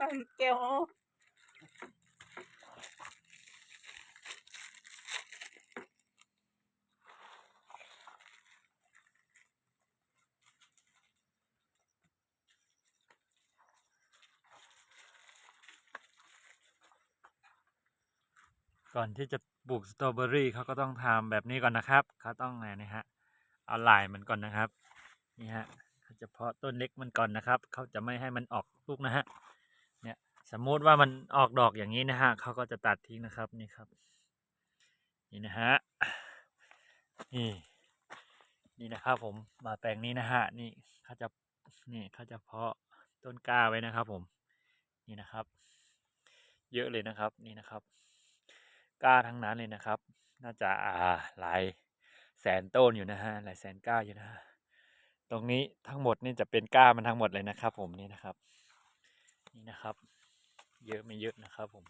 ตั้งแก้วก่อนที่จะปลูกสตรอเบอรี่เขาก็ต้องทำแบบนี้ก่อนนะครับเขาต้องไงนะฮะเอาลายมันก่อนนะครับ นี่ฮะเขาจะเพาะต้นเล็กมันก่อนนะครับ เขาจะไม่ให้มันออกลูกนะฮะเนี่ยสมมุติว่ามันออกดอกอย่างนี้นะฮะเขาก็จะตัดทิ้งนะครับนี่ครับ นี่นะฮะนี่นี่นะครับผมมาแปลงนี้นะฮะนี่เขาจะนี่เขาจะเพาะต้นกล้าไว้นะครับ ผมนี่นะครับ เยอะเลยนะครับนี่นะครับกล้าทั้งนั้นเลยนะครับ น่าจะอ่าหลายแสนต้นอยู่นะฮะหลายแสนกล้าอยู่นะฮะ ตรงนี้ทั้งหมดนี่จะเป็นก้ามันทั้งหมดเลยนะครับ ผมนี่นะครับ นี่นะครับ เยอะไม่เยอะนะครับผม